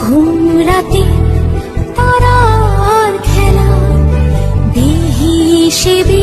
ঘুম রাতে তারার খেলা দেহি সেবে